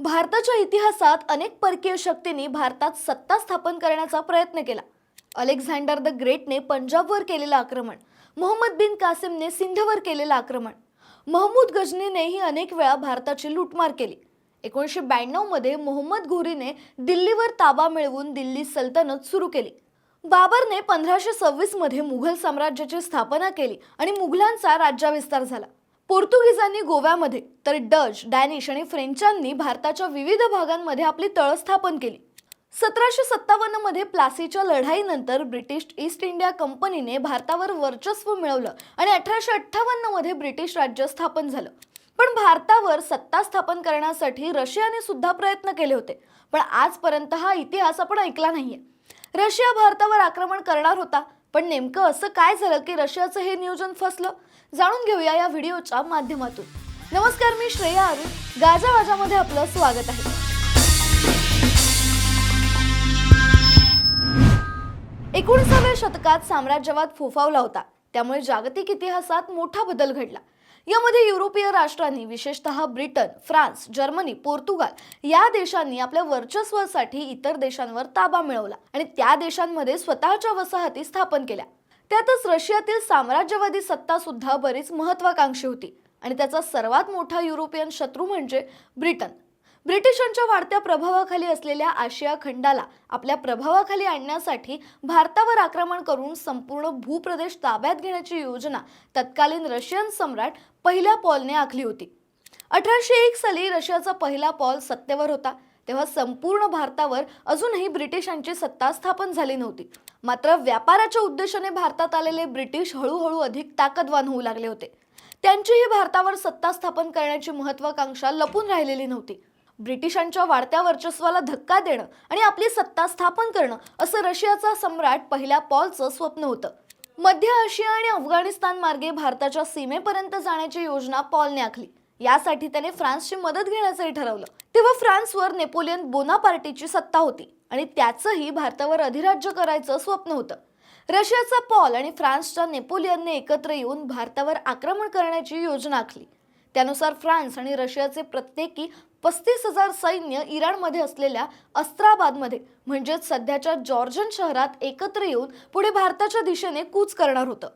भारताच्या इतिहासात अनेक परकीय शक्तींनी भारतात सत्ता स्थापन करण्याचा प्रयत्न केला. अलेक्झांडर द ग्रेटने पंजाबवर केलेलं आक्रमण मोहम्मद बिन कासिमने सिंधवर केलेलं आक्रमण महमूद गजनीनेही अनेक वेळा भारताची लूटमार केली. एकोणीसशे ब्याण्णवमध्ये मोहम्मद घोरीने दिल्लीवर ताबा मिळवून दिल्ली सल्तनत सुरू केली. बाबरने पंधराशे सव्वीसमध्ये मुघल साम्राज्याची स्थापना केली आणि मुघलांचा राज्याविस्तार झाला. पोर्तुगीजांनी गोव्यामध्ये तर डच डॅनिश आणि फ्रेंचांनी भारताच्या विविध भागांमध्ये आपली तळ स्थापन केली. सतराशे सत्तावन्नमध्ये प्लासीच्या लढाईनंतर ब्रिटिश ईस्ट इंडिया कंपनीने भारतावर वर्चस्व मिळवलं आणि अठराशे अठ्ठावन्नमध्ये ब्रिटिश राज्य स्थापन झालं. पण भारतावर सत्ता स्थापन करण्यासाठी रशियाने सुद्धा प्रयत्न केले होते पण आजपर्यंत हा इतिहास आपण ऐकला नाहीये. रशिया भारतावर आक्रमण करणार होता पण नेमकं असं काय झालं की रशियाचं हे नियोजन फसलं? जाणून घेऊया या व्हिडिओच्या माध्यमातून. नमस्कार मी श्रेया अरुण. गाजा वाजामध्ये आपलं स्वागत आहे. एकोणीसाव्या शतकात साम्राज्यवाद फोफावला होता. त्यामुळे जागतिक इतिहासात मोठा बदल घडला. यामध्ये युरोपीय राष्ट्रांनी विशेषतः ब्रिटन फ्रान्स जर्मनी पोर्तुगाल या देशांनी आपल्या वर्चस्वासाठी इतर देशांवर ताबा मिळवला आणि त्या देशांमध्ये स्वतःच्या वसाहती स्थापन केल्या. त्यातच रशियातील साम्राज्यवादी सत्ता सुद्धा बरीच महत्वाकांक्षी होती आणि त्याचा सर्वात मोठा युरोपियन शत्रू म्हणजे ब्रिटन. ब्रिटिशांच्या वाढत्या प्रभावाखाली असलेल्या आशिया खंडाला आपल्या प्रभावाखाली आणण्यासाठी भारतावर आक्रमण करून संपूर्ण भूप्रदेश ताब्यात घेण्याची योजना तत्कालीन रशियन सम्राट पहिल्या पॉलने आखली होती. अठराशे एक साली रशियाचा पहिला पॉल सत्तेवर होता. तेव्हा संपूर्ण भारतावर अजूनही ब्रिटिशांची सत्ता स्थापन झाली नव्हती. मात्र व्यापाराच्या उद्देशाने भारतात आलेले ब्रिटिश हळूहळू अधिक ताकदवान होऊ लागले होते. त्यांचीही भारतावर सत्ता स्थापन करण्याची महत्वाकांक्षा लपून राहिलेली नव्हती. ब्रिटिशांच्या वाढत्या वर्चस्वाला धक्का देणं आणि आपली सत्ता स्थापन करणं असं रशियाचा सम्राट पहिल्या पॉलचं स्वप्न होतं. मध्य आशिया आणि अफगाणिस्तान मार्गे भारताच्या सीमेपर्यंत जाण्याची योजना पॉलने आखली. यासाठी त्याने फ्रान्सची मदत घेण्याचंही ठरवलं. तेव्हा फ्रान्सवर नेपोलियन बोनापार्टीची सत्ता होती आणि त्याचंही भारतावर अधिराज्य करायचं स्वप्न होतं. रशियाचा पॉल आणि फ्रान्सच्या नेपोलियनने एकत्र येऊन भारतावर आक्रमण करण्याची योजना आखली. त्यानुसार फ्रान्स आणि रशियाचे प्रत्येकी पस्तीस हजार सैन्य इराणमध्ये असलेल्या अस्त्राबादमध्ये म्हणजेच सध्याच्या जॉर्जन शहरात एकत्र येऊन पुढे भारताच्या दिशेने कूच करणार होतं.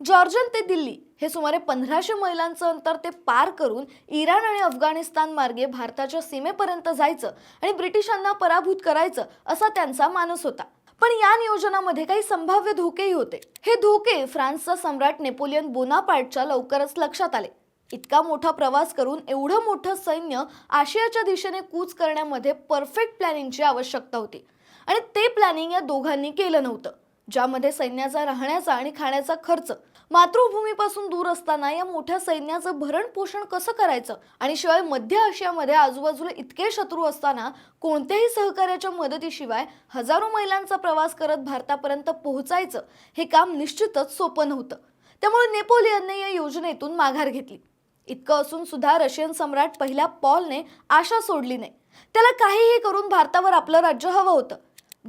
जॉर्जन ते दिल्ली हे सुमारे पंधराशे मैलांचं अंतर ते पार करून इराण आणि अफगाणिस्तान मार्गे भारताच्या सीमेपर्यंत जायचं आणि ब्रिटिशांना पराभूत करायचं असा त्यांचा मानस होता. पण या नियोजनामध्ये काही संभाव्य धोकेही होते. हे धोके फ्रान्सचा सम्राट नेपोलियन बोनापार्टच्या लवकरच लक्षात आले. इतका मोठा प्रवास करून एवढं मोठं सैन्य आशियाच्या दिशेने कूच करण्यामध्ये परफेक्ट प्लॅनिंगची आवश्यकता होती. आणि ते प्लॅनिंग या दोघांनी केलं नव्हतं. ज्यामध्ये सैन्याचा राहण्याचा आणि खाण्याचा खर्च मातृभूमीपासून दूर असताना या मोठ्या सैन्याचं भरण पोषण कसं करायचं? आणि शिवाय मध्य आशियामध्ये आजूबाजूला इतके शत्रू असताना कोणत्याही सहकार्याच्या मदतीशिवाय हजारो मैलांचा प्रवास करत भारतापर्यंत पोहोचायचं हे काम निश्चितच सोपं नव्हतं. त्यामुळे नेपोलियनने या योजनेतून माघार घेतली. इतकं असून सुद्धा रशियन सम्राट पहिल्या पॉलने आशा सोडली नाही. त्याला काहीही करून भारतावर आपलं राज्य हवं होतं.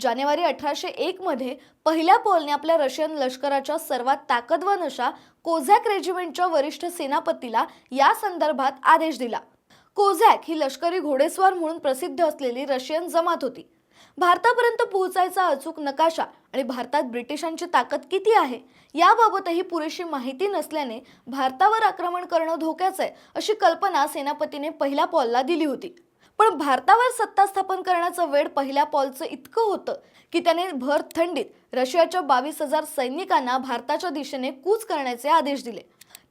जानेवारी अठराशे एकमध्ये पहिल्या पॉलने आपल्या रशियन लष्कराच्या सर्वात ताकदवान अशा कोझॅक रेजिमेंटच्या वरिष्ठ सेनापतीला या संदर्भात आदेश दिला. कोझॅक ही लष्करी घोडेस्वार म्हणून प्रसिद्ध असलेली रशियन जमात होती. भारतापर्यंत पोहोचायचा अचूक नकाशा आणि भारतात ब्रिटिशांची ताकद किती आहे याबाबतही पुरेशी माहिती नसल्याने भारतावर आक्रमण करणं धोक्याचं आहे अशी कल्पना सेनापतीने पहिल्या पॉलला दिली होती. पण भारतावर सत्ता स्थापन करण्याचं वेळ पहिल्या पॉलचं इतकं होतं की त्याने भर थंडीत रशियाच्या बावीस हजार सैनिकांना भारताच्या दिशेने कूच करण्याचे आदेश दिले.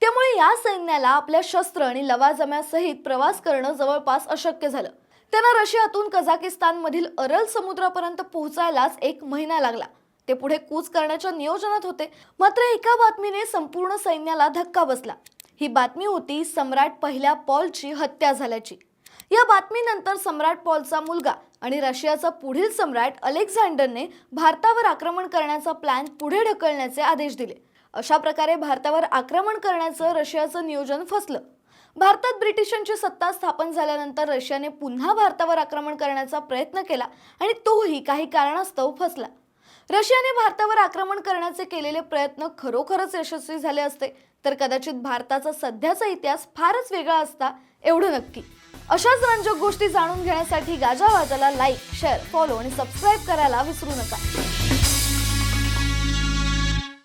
त्यामुळे या सैन्याला आपल्या शस्त्र आणि लवाजम्यासहित प्रवास करणं जवळपास अशक्य झालं. त्यांना रशियातून कझाकिस्तानमधील अरल समुद्रापर्यंत पोहोचायलाच एक महिना लागला. ते पुढे कूच करण्याच्या नियोजनात होते. मात्र एका बातमीने संपूर्ण सैन्याला धक्का बसला. ही बातमी होती सम्राट पहिल्या पॉलची हत्या झाल्याची. या बातमीनंतर सम्राट पॉलचा मुलगा आणि रशियाचा पुढील सम्राट अलेक्झांडरने भारतावर आक्रमण करण्याचा प्लॅन पुढे ढकलण्याचे आदेश दिले. अशा प्रकारे भारतावर आक्रमण करण्याचं रशियाचं नियोजन फसलं. भारतात ब्रिटिशांची सत्ता स्थापन झाल्यानंतर रशियाने पुन्हा भारतावर आक्रमण करण्याचा प्रयत्न केला आणि तोही काही कारणास्तव फसला. रशियाने भारतावर आक्रमण करण्याचे केलेले प्रयत्न खरोखरच यशस्वी झाले असते तर कदाचित भारताचा सध्याचा इतिहास फारच वेगळा असता एवढं नक्की. अशाच रंजक गोष्टी जाणून घेण्यासाठी गाजावाजाला लाईक शेअर फॉलो आणि सबस्क्राईब करायला विसरू नका.